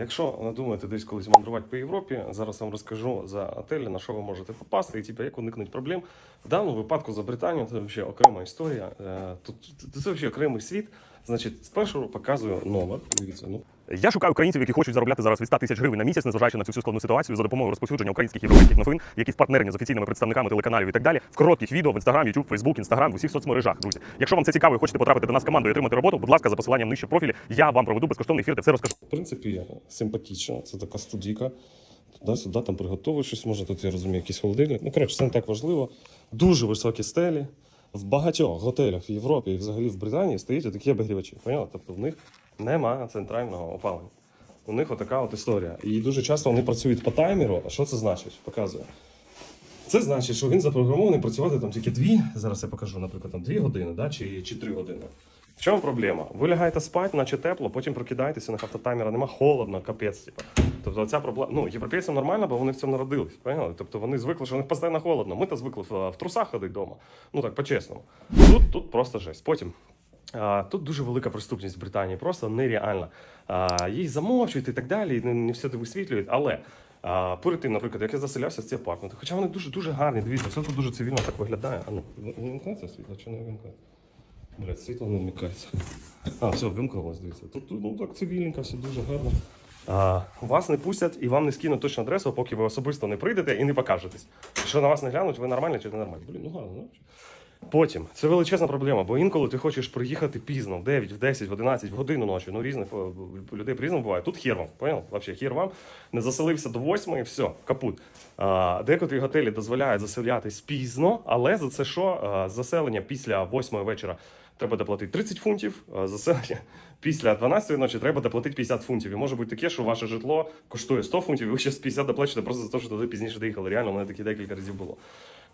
якщо надумаєте десь колись мандрувати по Європі, зараз вам розкажу за отелі, на що ви можете попасти, і типу, як уникнути проблем. В даному випадку за Британію це взагалі окрема історія. Е, Тут це взагалі окремий світ. Значить, спершу показую номер. Дивіться, ну Я шукаю українців, які хочуть заробляти зараз від 100 тисяч гривень на місяць, незважаючи на цю всю складну ситуацію за допомогою розповсюдження українських європейських новин, які партнерні з офіційними представниками телеканалів і так далі, в коротких відео в Instagram, YouTube, Facebook, Instagram, в усіх соцмережах. Друзі, якщо вам це цікаво і хочете потрапити до нас в команду і отримати роботу, будь ласка, за посиланням нижче профілі. Я вам проведу безкоштовний ефір, де все розкажу. в принципі, симпатічна. Це така студійка. Туди-сюди там приготовуєш щось, може тут я розумію, якийсь холодильник. Ну, коротше, це не так важливо. Дуже високі стелі. В багатьох готелях в Європі і взагалі в Британії стоять такі обігрівачі. Поняли? Тобто в них немає центрального опалення. У них отака от історія. І дуже часто вони працюють по таймеру. А що це значить? Показую. Це значить, що він запрограмований працювати там тільки дві. Зараз я покажу, наприклад, там дві години, да, чи, чи три години. В чому проблема? Ви лягаєте спати, наче тепло, потім прокидаєтеся, на автотаймера нема холодно, капець. Типу. Тобто ця проблема. Ну, європейцям нормально, бо вони в цьому народились. Поняли? Тобто вони звикли, що у них постійно холодно. Ми то звикли в трусах ходити вдома. Ну так, по-чесному. Тут, тут просто жесть. Потім. Тут дуже велика преступність в Британії, просто нереальна. Її замовчують і так далі, і не, все це висвітлюють. Але перед тим, наприклад, як я заселявся ці апартменти, хоча вони дуже дуже гарні, дивіться, все тут дуже цивільно так виглядає. А ну, вимкнеться світло чи не вимкнеться? Блять, світло не вмикається. А, все, вимкнулось, дивіться. Тут ну, так цивільненько, все дуже гарно. А, вас не пустять і вам не скинуть точну адресу, поки ви особисто не прийдете і не покажетесь. Що на вас не глянуть, ви нормальні чи не нормальні. Блін, ну гарно, ну. Потім це величезна проблема, бо інколи ти хочеш приїхати пізно, в 9, в 10, в 11, в годину ночі. Ну різних е, людей по-різному буває. Тут хер вам, понял? Вообще хер вам. Не заселився до 8 і все, капут. А, декотрі готелі дозволяють заселятись пізно, але за це що? Заселення після 8 вечора треба доплатити 30 фунтів, заселення після 12 ночі треба доплатити 50 фунтів. І може бути таке, що ваше житло коштує 100 фунтів, і ви ще з 50 доплачете просто за те, що туди пізніше доїхали. Реально, у мене такі декілька разів було.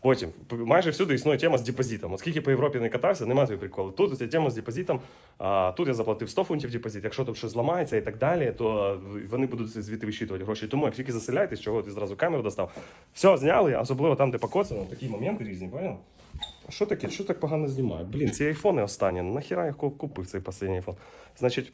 Потім майже всюди існує тема з депозитом. Оскільки по Європі не катався, немає цієї приколу. Тут ця тема з депозитом. А, тут я заплатив 100 фунтів депозит. Якщо тут щось зламається і так далі, то вони будуть звідти вищитувати гроші. Тому як тільки заселяєтесь, чого ти зразу камеру достав. Все, зняли, особливо там, де покоцано, такі моменти різні, понял? Що таке? Що так погано знімає? Блін, ці айфони останні. Нахіра я купив цей останній айфон? Значить.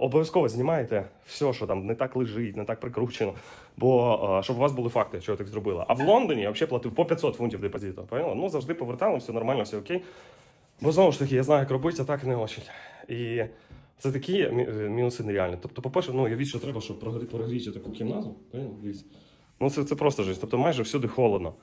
Обов'язково знімайте все, що там не так лежить, не так прикручено. Бо щоб у вас були факти, що я так зробила. А в Лондоні я взагалі платив по 500 фунтів депозиту. Поняла? Ну завжди повертали, все нормально, все окей. Бо знову ж таки, я знаю, як робити, а так не очень. І це такі е, мінуси нереальні. Тобто, по-перше, ну я що треба, щоб прогрі- прогріти таку кімнату. Ну це, це просто жесть. Тобто майже всюди холодно.